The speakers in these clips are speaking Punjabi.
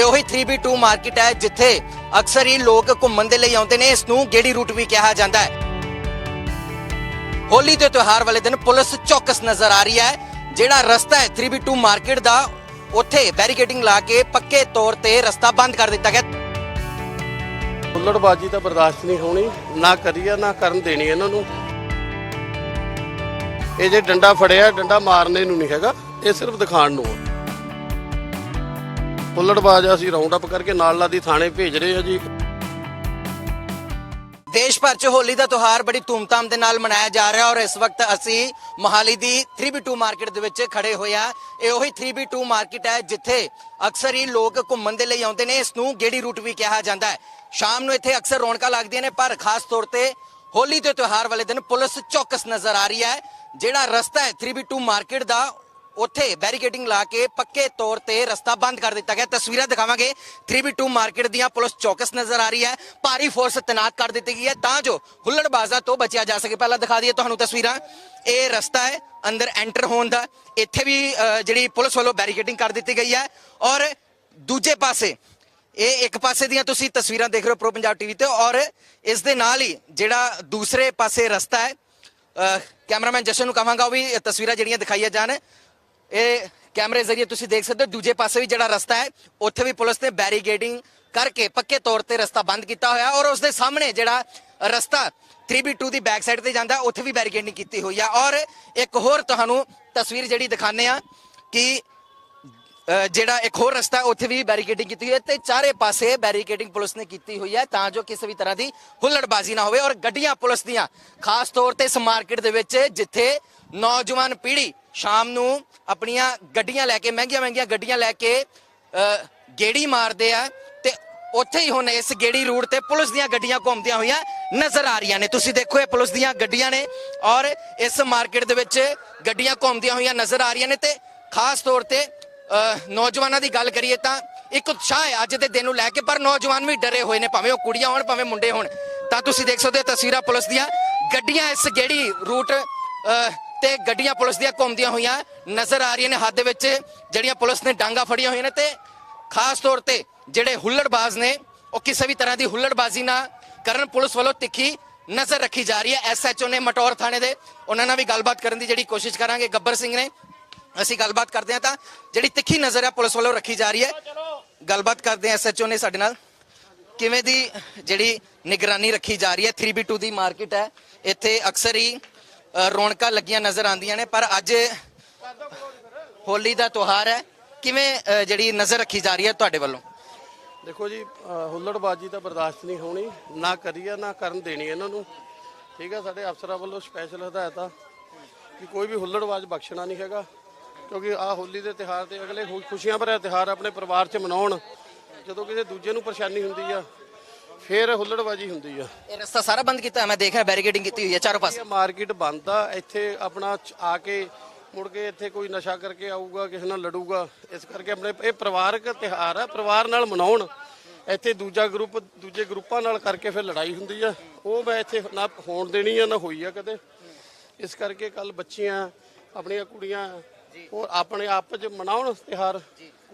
ਇਹ ਉਹੀ 3B2 ਮਾਰਕੀਟ ਹੈ, ਜਿੱਥੇ ਅਕਸਰ ਹੀ ਲੋਕ ਘੁੰਮਣ ਦੇ ਲਈ ਆਉਂਦੇ ਨੇ, ਇਸ ਨੂੰ ਗੇੜੀ ਰੂਟ ਵੀ ਕਿਹਾ ਜਾਂਦਾ ਹੈ। ਹੋਲੀ ਦੇ ਤਿਉਹਾਰ ਵਾਲੇ ਦਿਨ ਪੁਲਿਸ ਚੌਕਸ ਨਜ਼ਰ ਆ ਰਹੀ ਹੈ, ਜਿਹੜਾ ਰਸਤਾ ਹੈ 3B2 ਮਾਰਕੀਟ ਦਾ, ਉੱਥੇ ਬੈਰੀਕੇਡਿੰਗ ਲਾ ਕੇ ਪੱਕੇ ਤੌਰ ਤੇ ਰਸਤਾ ਬੰਦ ਕਰ ਦਿੱਤਾ ਗਿਆ। ਹੁੱਲੜਬਾਜੀ ਤਾਂ ਬਰਦਾਸ਼ਤ ਨਹੀਂ ਹੋਣੀ, ਨਾ ਕਰੀਏ, ਨਾ ਕਰਨ ਦੇਣੀ ਇਹਨਾਂ ਨੂੰ। ਇਹ ਜੇ ਡੰਡਾ ਫੜਿਆ, ਡੰਡਾ ਮਾਰਨੇ ਨੂੰ ਨਹੀਂ ਹੈਗਾ, ਇਹ ਸਿਰਫ ਦਿਖਾਣ ਨੂੰ ਆ। ਹੁੱਲੜਬਾਜ਼ ਅਸੀਂ ਰਾਉਂਡ ਅਪ ਕਰਕੇ ਨਾਲ ਦੀ ਥਾਣੇ ਭੇਜ ਰਹੇ ਆ ਜੀ। ਦੇਸ਼ ਭਰ 'ਚ ਹੋਲੀ ਦਾ ਤਿਉਹਾਰ ਬੜੀ ਧੂਮਧਾਮ ਦੇ ਨਾਲ ਮਨਾਇਆ ਜਾ ਰਿਹਾ ਔਰ ਇਸ ਵਕਤ ਅਸੀਂ ਮੋਹਾਲੀ ਦੀ 3B2 ਮਾਰਕੀਟ ਦੇ ਵਿੱਚ ਖੜੇ ਹੋਏ ਆ। ਇਹ ਉਹੀ 3B2 ਮਾਰਕੀਟ ਹੈ ਜਿੱਥੇ ਅਕਸਰ ਹੀ ਲੋਕ ਘੁੰਮਣ ਦੇ ਲਈ ਆਉਂਦੇ ਨੇ। ਇਸ ਨੂੰ ਗੇੜੀ ਰੂਟ ਵੀ ਕਿਹਾ ਜਾਂਦਾ ਹੈ। ਸ਼ਾਮ ਨੂੰ ਇੱਥੇ ਅਕਸਰ ਰੌਣਕਾਂ ਲੱਗਦੀਆਂ ਨੇ, ਪਰ ਖਾਸ ਤੌਰ ਤੇ ਹੋਲੀ ਦੇ ਤਿਉਹਾਰ ਵਾਲੇ ਦਿਨ ਪੁਲਿਸ ਚੌਕਸ ਨਜ਼ਰ ਆ ਰਹੀ ਹੈ, ਜਿਹੜਾ ਰਸਤਾ ਹੈ 3B2 ਮਾਰਕੀਟ ਦਾ। ਉੱਥੇ ਬੈਰੀਕੇਡਿੰਗ ਲਾ ਕੇ ਪੱਕੇ ਤੌਰ ਤੇ ਰਸਤਾ ਬੰਦ ਕਰ ਦਿੱਤਾ ਗਿਆ। ਤਸਵੀਰਾਂ ਦਿਖਾਵਾਂਗੇ। 3B2 ਮਾਰਕੀਟ ਦੀਆਂ ਪੁਲਿਸ ਚੌਕਸ ਨਜ਼ਰ ਆ ਰਹੀ ਹੈ। ਭਾਰੀ ਫੋਰਸ ਤੈਨਾਤ ਕਰ ਦਿੱਤੀ ਗਈ ਹੈ। ਤਾਂ ਜੋ ਹੁੱਲੜਬਾਜ਼ਾਂ ਤੋਂ ਬਚਿਆ ਜਾ ਸਕੇ। ਪਹਿਲਾਂ ਦਿਖਾ ਦਈਏ ਤੁਹਾਨੂੰ ਤਸਵੀਰਾਂ। ਇਹ ਰਸਤਾ ਹੈ, ਅੰਦਰ ਐਂਟਰ ਹੋਣ ਦਾ। ਇੱਥੇ ਵੀ ਜਿਹੜੀ ਪੁਲਿਸ ਵੱਲੋਂ ਬੈਰੀਕੇਡਿੰਗ ਕਰ ਦਿੱਤੀ ਗਈ ਹੈ। ਔਰ ਦੂਜੇ ਪਾਸੇ, ਇਹ ਇੱਕ ਪਾਸੇ ਦੀਆਂ ਤੁਸੀਂ ਤਸਵੀਰਾਂ ਦੇਖ ਰਹੇ ਹੋ ਪ੍ਰੋ ਪੰਜਾਬ ਟੀਵੀ ਤੇ। ਔਰ ਇਸ ਦੇ ਨਾਲ ਹੀ ਜਿਹੜਾ ਦੂਸਰੇ ਪਾਸੇ ਰਸਤਾ ਹੈ ਕੈਮਰਾਮੈਨ ਜਸ਼ਨ ਨੂੰ ਕਹਾਂਗਾ, ਉਹ ਵੀ ਤਸਵੀਰਾਂ ਜਿਹੜੀਆਂ ਦਿਖਾਈਆਂ ਜਾਣ। ਇਹ ਕੈਮਰੇ ਜ਼ਰੀਏ ਤੁਸੀਂ ਦੇਖ ਸਕਦੇ ਹੋ, ਦੂਜੇ ਪਾਸੇ ਵੀ ਜਿਹੜਾ ਰਸਤਾ ਹੈ, ਉੱਥੇ ਵੀ ਪੁਲਿਸ ਨੇ ਬੈਰੀਗੇਡਿੰਗ ਕਰਕੇ ਪੱਕੇ ਤੌਰ ਤੇ ਰਸਤਾ ਬੰਦ ਕੀਤਾ ਹੋਇਆ ਔਰ ਉਸ ਦੇ ਸਾਹਮਣੇ ਜਿਹੜਾ ਰਸਤਾ 3B2 ਦੀ ਬੈਕ ਸਾਈਡ ਤੇ ਜਾਂਦਾ, ਉੱਥੇ ਵੀ ਬੈਰੀਕੇਡਿੰਗ ਕੀਤੀ ਹੋਈ ਆ। ਔਰ ਇੱਕ ਹੋਰ ਤੁਹਾਨੂੰ ਤਸਵੀਰ ਜਿਹੜੀ ਦਿਖਾਣੇ ਆ ਕਿ ਜਿਹੜਾ ਇੱਕ ਹੋਰ ਰਸਤਾ, ਉੱਥੇ ਵੀ ਬੈਰੀਕੇਡਿੰਗ ਕੀਤੀ ਹੋਈ ਹੈ ਤੇ ਚਾਰੇ ਪਾਸੇ ਬੈਰੀਕੇਡਿੰਗ ਪੁਲਿਸ ਨੇ ਕੀਤੀ ਹੋਈ ਹੈ ਤਾਂ ਜੋ ਕਿਸੇ ਵੀ ਤਰ੍ਹਾਂ ਦੀ ਹੁੱਲੜਬਾਜ਼ੀ ਨਾ ਹੋਵੇ ਔਰ ਗੱਡੀਆਂ ਪੁਲਿਸ ਦੀਆਂ, ਖਾਸ ਤੌਰ ਤੇ ਇਸ ਮਾਰਕੀਟ ਦੇ ਵਿੱਚ ਜਿੱਥੇ ਨੌਜਵਾਨ ਪੀੜ੍ਹੀ ਸ਼ਾਮ ਨੂੰ ਆਪਣੀਆਂ ਗੱਡੀਆਂ ਲੈ ਕੇ ਮਹਿੰਗੀਆਂ ਮਹਿੰਗੀਆਂ ਗੱਡੀਆਂ ਲੈ ਕੇ ਗੇੜੀ ਮਾਰਦੇ ਆ ਤੇ ਉੱਥੇ ਹੀ ਹੁਣ ਇਸ ਗੇੜੀ ਰੂਟ ਤੇ ਪੁਲਿਸ ਦੀਆਂ ਗੱਡੀਆਂ ਘੁੰਮਦੀਆਂ ਹੋਈਆਂ ਨਜ਼ਰ ਆ ਰਹੀਆਂ ਨੇ। ਤੁਸੀਂ ਦੇਖੋ ਇਹ ਪੁਲਿਸ ਦੀਆਂ ਗੱਡੀਆਂ ਨੇ ਔਰ ਇਸ ਮਾਰਕੀਟ ਦੇ ਵਿੱਚ ਗੱਡੀਆਂ ਘੁੰਮਦੀਆਂ ਹੋਈਆਂ ਨਜ਼ਰ ਆ ਰਹੀਆਂ ਨੇ ਤੇ ਖਾਸ ਤੌਰ ਤੇ ਨੌਜਵਾਨਾਂ ਦੀ ਗੱਲ ਕਰੀਏ ਤਾਂ ਇੱਕ ਉਤਸ਼ਾਹ ਹੈ ਅੱਜ ਦੇ ਦਿਨ ਨੂੰ ਲੈ ਕੇ ਪਰ ਨੌਜਵਾਨ ਵੀ ਡਰੇ ਹੋਏ ਨੇ ਭਾਵੇਂ ਉਹ ਕੁੜੀਆਂ ਹੋਣ ਭਾਵੇਂ ਮੁੰਡੇ ਹੋਣ। ਤਾਂ ਤੁਸੀਂ ਦੇਖ ਸਕਦੇ ਹੋ ਤਸਵੀਰਾਂ ਪੁਲਿਸ ਦੀਆਂ। ਗੱਡੀਆਂ ਇਸ ਗੇੜੀ ਰੂਟ ਅਹ, ਤੇ ਗੱਡੀਆਂ ਪੁਲਿਸ ਦੀਆਂ ਘੁੰਮਦੀਆਂ ਹੋਈਆਂ ਨਜ਼ਰ ਆ ਰਹੀਆਂ ਨੇ ਹੱਥ ਦੇ ਵਿੱਚ, ਜਿਹੜੀਆਂ ਪੁਲਿਸ ਨੇ ਡਾਂਗਾ ਫੜੀਆਂ ਹੋਈਆਂ ਨੇ ਤੇ ਖਾਸ ਤੌਰ ਤੇ ਜਿਹੜੇ ਹੁੱਲੜਬਾਜ਼ ਨੇ, ਉਹ ਕਿਸੇ ਵੀ ਤਰ੍ਹਾਂ ਦੀ ਹੁੱਲੜਬਾਜ਼ੀ ਨਾ ਕਰਨ ਪੁਲਿਸ ਵੱਲੋਂ ਤਿੱਖੀ ਨਜ਼ਰ ਰੱਖੀ ਜਾ ਰਹੀ ਹੈ। ਐਸਐਚਓ ਨੇ ਮਟੌਰ ਥਾਣੇ ਦੇ ਉਹਨਾਂ ਨਾਲ ਵੀ ਗੱਲਬਾਤ ਕਰਨ ਦੀ ਜਿਹੜੀ ਕੋਸ਼ਿਸ਼ ਕਰਾਂਗੇ। ਗੱਬਰ ਸਿੰਘ ਨੇ ਅਸੀਂ ਗੱਲਬਾਤ ਕਰਦੇ ਹਾਂ ਤਾਂ ਜਿਹੜੀ ਤਿੱਖੀ ਨਜ਼ਰ ਹੈ ਪੁਲਿਸ ਵੱਲੋਂ ਰੱਖੀ ਜਾ ਰਹੀ ਹੈ। ਗੱਲਬਾਤ ਕਰਦੇ ਹਾਂ ਐਸਐਚਓ ਨੇ ਸਾਡੇ ਨਾਲ। ਕਿਵੇਂ ਦੀ ਜਿਹੜੀ ਨਿਗਰਾਨੀ ਰੱਖੀ ਜਾ ਰਹੀ ਹੈ? 3B2 ਦੀ ਮਾਰਕੀਟ ਹੈ। ਇੱਥੇ ਅਕਸਰ ਹੀ ਰੌਣਕਾਂ ਲੱਗੀਆਂ ਨਜ਼ਰ ਆਉਂਦੀਆਂ ਨੇ, ਪਰ ਅੱਜ ਹੋਲੀ ਦਾ ਤਿਉਹਾਰ ਹੈ। ਕਿਵੇਂ ਜਿਹੜੀ ਨਜ਼ਰ ਰੱਖੀ ਜਾ ਰਹੀ ਹੈ ਤੁਹਾਡੇ ਵੱਲੋਂ? ਦੇਖੋ ਜੀ ਹੁੱਲੜਬਾਜੀ ਤਾਂ ਬਰਦਾਸ਼ਤ ਨਹੀਂ ਹੋਣੀ। ਨਾ ਕਰੀਏ, ਨਾ ਕਰਨ ਦੇਣੀ ਇਹਨਾਂ ਨੂੰ। ਠੀਕ ਹੈ, ਸਾਡੇ ਅਫਸਰਾਂ ਵੱਲੋਂ ਸਪੈਸ਼ਲ ਹਦਾਇਤ ਆ ਕਿ ਕੋਈ ਵੀ ਹੁੱਲੜਬਾਜ਼ ਬਖਸ਼ਣਾ ਨਹੀਂ ਹੈਗਾ। ਕਿਉਂਕਿ ਆ ਹੋਲੀ ਦੇ ਤਿਹਾਰ ਤੇ ਅਗਲੇ ਖੁਸ਼ੀਆਂ ਭਰਿਆ ਤਿਹਾਰ ਆਪਣੇ ਪਰਿਵਾਰ 'ਚ ਮਨਾਉਣ। ਜਦੋਂ ਕਿਸੇ ਦੂਜੇ ਨੂੰ ਪਰੇਸ਼ਾਨੀ ਹੁੰਦੀ ਆ ਫਿਰ ਹੁੱਲੜਬਾਜੀ ਹੁੰਦੀ ਆ। ਇਹ ਰਸਤਾ ਸਾਰਾ ਬੰਦ ਕੀਤਾ ਮੈਂ ਦੇਖ ਰਿਹਾ ਬੈਰੀਕੇਡਿੰਗ ਕੀਤੀ ਹੋਈ ਹੈ ਚਾਰੋਂ ਪਾਸੇ ਇਹ ਮਾਰਕੀਟ ਬੰਦ ਆ ਇੱਥੇ ਆਪਣਾ ਚ- ਆ ਕੇ ਮੁੜ ਕੇ ਇੱਥੇ ਕੋਈ ਨਸ਼ਾ ਕਰਕੇ ਆਊਗਾ ਕਿਸੇ ਨਾਲ ਲੜੂਗਾ ਇਸ ਕਰਕੇ ਆਪਣੇ ਇਹ ਪਰਿਵਾਰਕ ਤਿਹਾਰ ਆ ਪਰਿਵਾਰ ਨਾਲ ਮਨਾਉਣ। ਇੱਥੇ ਦੂਜਾ ਗਰੁੱਪ ਦੂਜੇ ਗਰੁੱਪਾਂ ਨਾਲ ਕਰਕੇ ਫਿਰ ਲੜਾਈ ਹੁੰਦੀ ਆ। ਉਹ ਮੈਂ ਇੱਥੇ ਨਾ ਹੋਣ ਦੇਣੀ ਆ ਨਾ ਹੋਈ ਆ ਕਦੇ। ਇਸ ਕਰਕੇ ਕੱਲ ਬੱਚੀਆਂ ਆਪਣੀਆਂ ਕੁੜੀਆਂ ਉਹ ਆਪਣੇ ਆਪ ਚ ਮਨਾਉਣ ਤਿਹਾਰ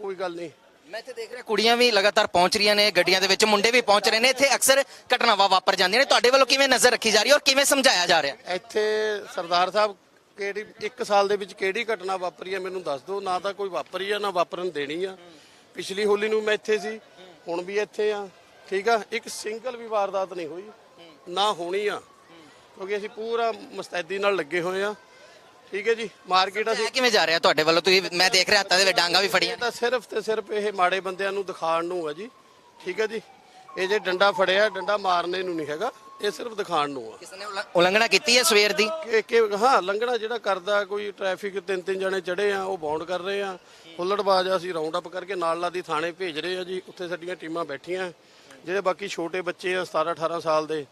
ਕੋਈ ਗੱਲ ਨਹੀਂ। ਮੈਂ ਇੱਥੇ ਦੇਖ ਰਿਹਾ ਕੁੜੀਆਂ ਵੀ ਲਗਾਤਾਰ ਪਹੁੰਚ ਰਹੀਆਂ ਨੇ, ਗੱਡੀਆਂ ਦੇ ਵਿੱਚ ਮੁੰਡੇ ਵੀ ਪਹੁੰਚ ਰਹੇ ਨੇ। ਇੱਥੇ ਅਕਸਰ ਘਟਨਾਵਾਂ ਵਾਪਰ ਜਾਂਦੀਆਂ ਨੇ। ਤੁਹਾਡੇ ਵੱਲੋਂ ਕਿਵੇਂ ਨਜ਼ਰ ਰੱਖੀ ਜਾ ਰਹੀ ਹੈ ਔਰ ਕਿਵੇਂ ਸਮਝਾਇਆ ਜਾ ਰਿਹਾ? ਇੱਥੇ ਸਰਦਾਰ ਸਾਹਿਬ, ਕਿਹੜੀ, ਇੱਕ ਸਾਲ ਦੇ ਵਿੱਚ ਕਿਹੜੀ ਘਟਨਾ ਵਾਪਰੀ ਹੈ ਮੈਨੂੰ ਦੱਸ ਦਿਓ। ਨਾ ਤਾਂ ਕੋਈ ਵਾਪਰੀ ਆ, ਨਾ ਵਾਪਰਨ ਦੇਣੀ ਆ। ਪਿਛਲੀ ਹੋਲੀ ਨੂੰ ਮੈਂ ਇੱਥੇ ਸੀ, ਹੁਣ ਵੀ ਇੱਥੇ ਆ। ਠੀਕ ਆ? ਇੱਕ ਸਿੰਗਲ ਵੀ ਵਾਰਦਾਤ ਨਹੀਂ ਹੋਈ, ਨਾ ਹੋਣੀ ਆ। ਕਿਉਂਕਿ ਅਸੀਂ ਪੂਰਾ ਮੁਸਤੈਦੀ ਨਾਲ ਲੱਗੇ ਹੋਏ ਆ। ਠੀਕ ਹੈ ਜੀ ਮਾਰਕੀਟ ਅਸੀਂ ਇਹ ਕਿਵੇਂ ਜਾ ਰਿਹਾ ਤੁਹਾਡੇ ਵੱਲੋਂ? ਤੁਸੀਂ ਮੈਂ ਦੇਖ ਰਿਹਾ ਹੱਥਾਂ ਦੇ ਵਿੱਚ ਡਾਂਗਾ ਵੀ ਫੜੀਆਂ। ਇਹ ਤਾਂ ਸਿਰਫ ਤੇ ਸਿਰਫ ਇਹ ਮਾੜੇ ਬੰਦਿਆਂ ਨੂੰ ਦਿਖਾਉਣ ਨੂੰ ਆ ਜੀ। ਠੀਕ ਹੈ ਜੀ ਇਹ ਜੇ ਡੰਡਾ ਫੜਿਆ ਡੰਡਾ ਮਾਰਨੇ ਨੂੰ ਨਹੀਂ ਹੈਗਾ ਇਹ ਸਿਰਫ ਦਿਖਾਉਣ ਨੂੰ ਆ। ਕਿਸੇ ਨੇ ਉਲੰ- ਉਲੰਘਣਾ ਕੀਤੀ ਹੈ ਸਵੇਰ ਦੀ? ਕਿ ਕਿ ਹਾਂ ਲੰਘਣਾ ਜਿਹੜਾ ਕਰਦਾ ਕੋਈ ਟ੍ਰੈਫਿਕ ਤਿੰਨ ਤਿੰਨ ਜਣੇ ਚੜੇ ਆ ਉਹ ਬਾਉਂਡ ਕਰ ਰਹੇ ਆ। ਹੁੱਲੜਬਾਜ਼ ਅਸੀਂ ਰਾਉਂਡ ਅਪ ਕਰਕੇ ਨਾਲ ਲਾਦੀ ਥਾਣੇ ਭੇਜ ਰਹੇ ਆ ਜੀ ਉੱਥੇ ਸਾਡੀਆਂ ਟੀਮਾਂ ਬੈਠੀਆਂ। ਜਿਹੜੇ ਬਾਕੀ ਛੋਟੇ ਬੱਚੇ ਆ 17 18 ਸਾਲ ਦੇ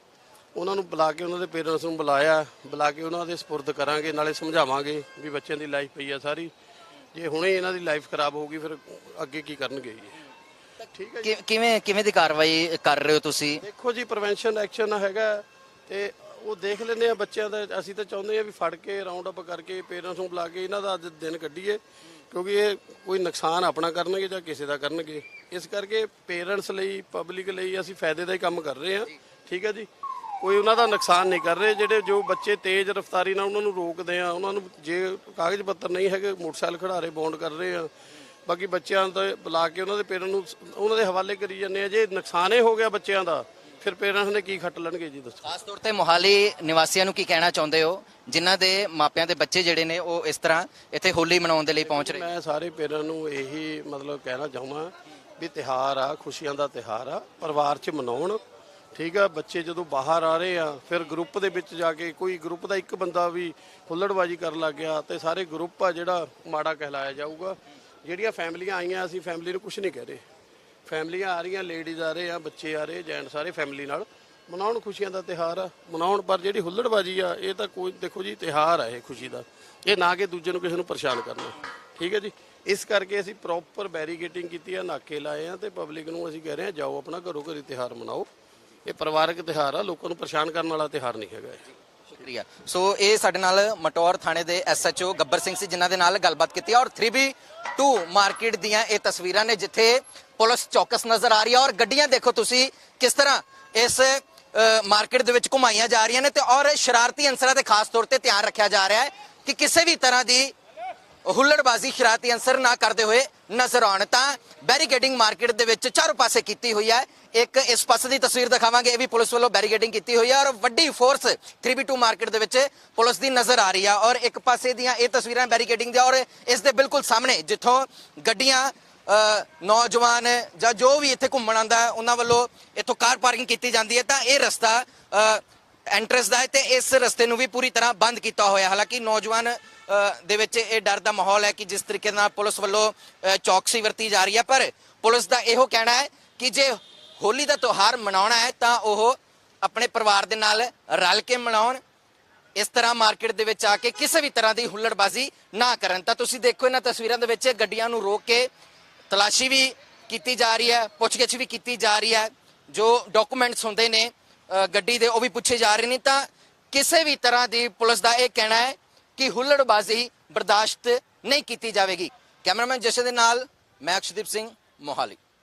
ਉਹਨਾਂ ਨੂੰ ਬੁਲਾ ਕੇ ਉਹਨਾਂ ਦੇ ਪੇਰੈਂਟਸ ਨੂੰ ਬੁਲਾਇਆ ਬੁਲਾ ਕੇ ਉਹਨਾਂ ਦੇ ਸਪੁਰਦ ਕਰਾਂਗੇ ਨਾਲੇ ਸਮਝਾਵਾਂਗੇ ਵੀ ਬੱਚਿਆਂ ਦੀ ਲਾਈਫ ਪਈ ਆ ਸਾਰੀ। ਜੇ ਹੁਣੇ ਇਹਨਾਂ ਦੀ ਲਾਈਫ ਖਰਾਬ ਹੋਊਗੀ ਫਿਰ ਅੱਗੇ ਕੀ ਕਰਨਗੇ ਜੀ? ਠੀਕ ਹੈ ਜੀ? ਕਿ- ਕਿਵੇਂ ਕਿਵੇਂ ਦੀ ਕਾਰਵਾਈ ਕਰ ਰਹੇ ਹੋ ਤੁਸੀਂ? ਦੇਖੋ ਜੀ ਪ੍ਰੀਵੈਂਸ਼ਨ ਐਕਸ਼ਨ ਹੈਗਾ ਤੇ ਉਹ ਦੇਖ ਲੈਂਦੇ ਆ ਬੱਚਿਆਂ ਦਾ। ਅਸੀਂ ਤਾਂ ਚਾਹੁੰਦੇ ਆ ਵੀ ਫੜ ਕੇ ਰਾਉਂਡ ਅਪ ਕਰਕੇ ਪੇਰੈਂਟਸ ਨੂੰ ਬੁਲਾ ਕੇ ਇਹਨਾਂ ਦਾ ਅੱਜ ਦਿਨ ਕੱਢੀਏ ਕਿਉਂਕਿ ਇਹ ਕੋਈ ਨੁਕਸਾਨ ਆਪਣਾ ਕਰਨਗੇ ਜਾਂ ਕਿਸੇ ਦਾ ਕਰਨਗੇ। ਇਸ ਕਰਕੇ ਪੇਰੈਂਟਸ ਲਈ ਪਬਲਿਕ ਲਈ ਅਸੀਂ ਫਾਇਦੇ ਦਾ ਹੀ ਕੰਮ ਕਰ ਰਹੇ ਹਾਂ। ਠੀਕ ਹੈ ਜੀ? ਕੋਈ ਉਹਨਾਂ ਦਾ ਨੁਕਸਾਨ ਨਹੀਂ ਕਰ ਰਹੇ ਜਿਹੜੇ ਜੋ ਬੱਚੇ ਤੇਜ਼ ਰਫ਼ਤਾਰੀ ਨਾਲ ਉਹਨਾਂ ਨੂੰ ਰੋਕਦੇ ਆ ਉਹਨਾਂ ਨੂੰ ਜੇ ਕਾਗਜ਼ ਪੱਤਰ ਨਹੀਂ ਹੈਗੇ ਮੋਟਰਸਾਈਕਲ ਖੜਾ ਰਹੇ ਬੌਂਡ ਕਰ ਰਹੇ ਆ। ਬਾਕੀ ਬੱਚਿਆਂ ਦਾ ਬੁਲਾ ਕੇ ਉਹਨਾਂ ਦੇ ਪੇਰੈਂਟ ਨੂੰ ਉਹਨਾਂ ਦੇ ਹਵਾਲੇ ਕਰੀ ਜਾਂਦੇ ਆ ਜੇ ਨੁਕਸਾਨ ਹੀ ਹੋ ਗਿਆ ਬੱਚਿਆਂ ਦਾ ਫਿਰ ਪੇਰੈਂਟਸ ਨੇ ਕੀ ਖੱਟ ਲੈਣਗੇ ਜੀ ਦੱਸੋ। ਖਾਸ ਤੌਰ ਤੇ ਮੋਹਾਲੀ ਨਿਵਾਸੀਆਂ ਨੂੰ ਕੀ ਕਹਿਣਾ ਚਾਹੁੰਦੇ ਹੋ? ਜਿਨ੍ਹਾਂ ਦੇ ਮਾਪਿਆਂ ਦੇ ਬੱਚੇ ਜਿਹੜੇ ਨੇ ਉਹ ਇਸ ਤਰ੍ਹਾਂ ਇੱਥੇ ਹੋਲੀ ਮਨਾਉਣ ਦੇ ਲਈ ਪਹੁੰਚ ਰਹੇ? ਮੈਂ ਸਾਰੇ ਪੇਰੈਂਟ ਨੂੰ ਇਹੀ ਮਤਲਬ ਕਹਿਣਾ ਚਾਹੁੰਦਾ ਵੀ ਤਿਹਾਰ ਆ ਖੁਸ਼ੀਆਂ ਦਾ ਤਿਹਾਰ ਆ ਪਰਿਵਾਰ 'ਚ ਮਨਾਉਣ ਠੀਕ ਆ, ਬੱਚੇ ਜਦੋਂ ਬਾਹਰ ਆ ਰਹੇ ਆ, ਫਿਰ ਗਰੁੱਪ ਦੇ ਵਿੱਚ ਜਾ ਕੇ ਕੋਈ ਗਰੁੱਪ ਦਾ ਇੱਕ ਬੰਦਾ ਵੀ ਹੁੱਲੜਬਾਜੀ ਕਰਨ ਲੱਗ ਗਿਆ ਤੇ ਸਾਰੇ ਗਰੁੱਪ ਆ ਜਿਹੜਾ ਮਾੜਾ ਕਹਿਲਾਇਆ ਜਾਊਗਾ। ਜਿਹੜੀਆਂ ਫੈਮਲੀਆਂ ਆਈਆਂ, ਅਸੀਂ ਫੈਮਲੀ ਨੂੰ ਕੁਝ ਨਹੀਂ ਕਹਿ ਰਹੇ। ਫੈਮਲੀਆਂ ਆ ਰਹੀਆਂ ਲੇਡੀਜ਼ ਆ ਰਹੇ ਆ, ਬੱਚੇ ਆ ਰਹੇ ਜੈਂਟ ਸਾਰੇ ਫੈਮਲੀ ਨਾਲ। ਮਨਾਉਣ ਖੁਸ਼ੀਆਂ ਦਾ ਤਿਹਾਰ ਆ, ਮਨਾਉਣ ਪਰ ਜਿਹੜੀ ਹੁੱਲੜਬਾਜੀ ਆ, ਇਹ ਤਾਂ ਕੋਈ, ਦੇਖੋ ਜੀ ਤਿਹਾਰ ਆ ਇਹ ਖੁਸ਼ੀ ਦਾ। ਇਹ ਨਾ ਕਿ ਦੂਜੇ ਨੂੰ ਕਿਸੇ ਨੂੰ ਪਰੇਸ਼ਾਨ ਕਰਨਾ। ਠੀਕ ਹੈ ਜੀ? ਇਸ ਕਰਕੇ ਅਸੀਂ ਪ੍ਰੋਪਰ ਬੈਰੀਗੇਟਿੰਗ ਕੀਤੀ ਆ, ਨਾਕੇ ਲਾਏ ਆ ਤੇ ਪਬਲਿਕ ਨੂੰ ਅਸੀਂ ਕਹਿ ਰਹੇ ਆ, ਜਾਓ ਆਪਣਾ ਘਰੋਂ ਘਰੀ ਤਿਹਾਰ ਮਨਾਓ। ਇਹ ਪਰਿਵਾਰਕ ਤਿਹਾਰ ਆ, ਲੋਕਾਂ ਨੂੰ ਪਰੇਸ਼ਾਨ ਕਰਨ ਵਾਲਾ ਤਿਹਾਰ ਨਹੀਂ ਹੈਗਾ ਇਹ। ਸ਼ੁਕਰੀਆ। ਸੋ ਇਹ ਸਾਡੇ ਨਾਲ ਮਟੌਰ ਥਾਣੇ ਦੇ ਐਸਐਚਓ ਗੱਬਰ ਸਿੰਘ ਸੀ, ਜਿਨ੍ਹਾਂ ਦੇ ਨਾਲ ਗੱਲਬਾਤ ਕੀਤੀ ਔਰ 3B2 ਮਾਰਕੀਟ ਦੀਆਂ ਇਹ ਤਸਵੀਰਾਂ ਨੇ, ਜਿੱਥੇ ਪੁਲਿਸ ਚੌਕਸ ਨਜ਼ਰ ਆ ਰਹੀ ਹੈ ਔਰ ਗੱਡੀਆਂ ਦੇਖੋ ਤੁਸੀਂ ਕਿਸ ਤਰ੍ਹਾਂ ਇਸ ਮਾਰਕੀਟ ਦੇ ਵਿੱਚ ਘੁਮਾਈਆਂ ਜਾ ਰਹੀਆਂ ਨੇ ਤੇ ਔਰ ਸ਼ਰਾਰਤੀ ਅੰਸਰਾਂ ਤੇ ਖਾਸ ਤੌਰ ਤੇ ਧਿਆਨ ਰੱਖਿਆ ਜਾ ਰਿਹਾ ਹੈ ਕਿ ਕਿਸੇ ਵੀ ਤਰ੍ਹਾਂ ਦੀ ਹੁੱਲੜਬਾਜ਼ੀ ਸ਼ਰਾਰਤੀ ਅੰਸਰ ਨਾ ਕਰਦੇ ਹੋਏ ਨਜ਼ਰ ਆਉਣ। ਤਾਂ ਬੈਰੀਕੇਡਿੰਗ ਮਾਰਕੀਟ ਦੇ ਵਿੱਚ ਚਾਰੋਂ ਪਾਸੇ ਕੀਤੀ ਹੋਈ ਹੈ। ਇੱਕ ਇਸ ਪਾਸੇ ਦੀ ਤਸਵੀਰ ਦਿਖਾਵਾਂਗੇ, ਇਹ ਵੀ ਪੁਲਿਸ ਵੱਲੋਂ ਬੈਰੀਕੇਡਿੰਗ ਕੀਤੀ ਹੋਈ ਹੈ ਔਰ ਵੱਡੀ ਫੋਰਸ 3B2 ਮਾਰਕੀਟ ਦੇ ਵਿੱਚ ਪੁਲਿਸ ਦੀ ਨਜ਼ਰ ਆ ਰਹੀ ਹੈ ਔਰ ਇੱਕ ਪਾਸੇ ਦੀਆਂ ਇਹ ਤਸਵੀਰਾਂ ਬੈਰੀਕੇਡਿੰਗ ਦੀਆਂ ਔਰ ਇਸ ਦੇ ਬਿਲਕੁਲ ਸਾਹਮਣੇ ਜਿੱਥੋਂ ਗੱਡੀਆਂ ਨੌਜਵਾਨ ਜਾਂ ਜੋ ਵੀ ਇੱਥੇ ਘੁੰਮਣ ਆਂਦਾ ਉਹਨਾਂ ਵੱਲੋਂ ਇੱਥੋਂ ਕਾਰ ਪਾਰਕਿੰਗ ਕੀਤੀ ਜਾਂਦੀ ਹੈ। ਤਾਂ ਇਹ ਰਸਤਾ ਐਂਟਰੈਂਸ ਦਾ ਹੈ ਤੇ ਇਸ ਰਸਤੇ ਨੂੰ ਵੀ ਪੂਰੀ ਤਰ੍ਹਾਂ ਬੰਦ ਕੀਤਾ ਹੋਇਆ। ਹਾਲਾਂਕਿ ਨੌਜਵਾਨ ਦੇ ਵਿੱਚ ਇਹ ਡਰ ਦਾ ਮਾਹੌਲ ਹੈ ਕਿ ਜਿਸ ਤਰੀਕੇ ਨਾਲ ਪੁਲਿਸ ਵੱਲੋਂ ਚੌਕਸੀ ਵਰਤੀ ਜਾ ਰਹੀ ਹੈ। ਪਰ ਪੁਲਿਸ ਦਾ ਇਹੋ ਕਹਿਣਾ ਹੈ ਕਿ ਜੇ ਹੋਲੀ ਦਾ ਤਿਉਹਾਰ ਮਨਾਉਣਾ ਹੈ ਤਾਂ ਉਹ ਆਪਣੇ ਪਰਿਵਾਰ ਦੇ ਨਾਲ ਰਲ ਕੇ ਮਨਾਉਣ। ਇਸ ਤਰ੍ਹਾਂ ਮਾਰਕੀਟ ਦੇ ਵਿੱਚ ਆ ਕੇ ਕਿਸੇ ਵੀ ਤਰ੍ਹਾਂ ਦੀ ਹੁੱਲੜਬਾਜ਼ੀ ਨਾ ਕਰਨ। ਤਾਂ ਤੁਸੀਂ ਦੇਖੋ ਇਹਨਾਂ ਤਸਵੀਰਾਂ ਦੇ ਵਿੱਚ ਗੱਡੀਆਂ ਨੂੰ ਰੋਕ ਕੇ ਤਲਾਸ਼ੀ ਵੀ ਕੀਤੀ ਜਾ ਰਹੀ ਹੈ, ਪੁੱਛਗਿੱਛ ਵੀ ਕੀਤੀ ਜਾ ਰਹੀ ਹੈ। ਜੋ ਡਾਕੂਮੈਂਟਸ ਹੁੰਦੇ ਨੇ ਗੱਡੀ ਦੇ ਉਹ ਵੀ ਪੁੱਛੇ ਜਾ ਰਹੇ ਨੇ ਤਾਂ ਕਿਸੇ ਵੀ ਤਰ੍ਹਾਂ ਦੀ ਪੁਲਿਸ ਦਾ ਇਹ ਕਹਿਣਾ ਹੈ ਕਿ ਹੁੱਲੜਬਾਜ਼ੀ ਬਰਦਾਸ਼ਤ ਨਹੀਂ ਕੀਤੀ ਜਾਵੇਗੀ। ਕੈਮਰਾਮੈਨ ਜਸ਼ਨ ਦੇ ਨਾਲ, ਮੈਂ ਅਕਸ਼ਦੀਪ ਸਿੰਘ, ਮੋਹਾਲੀ।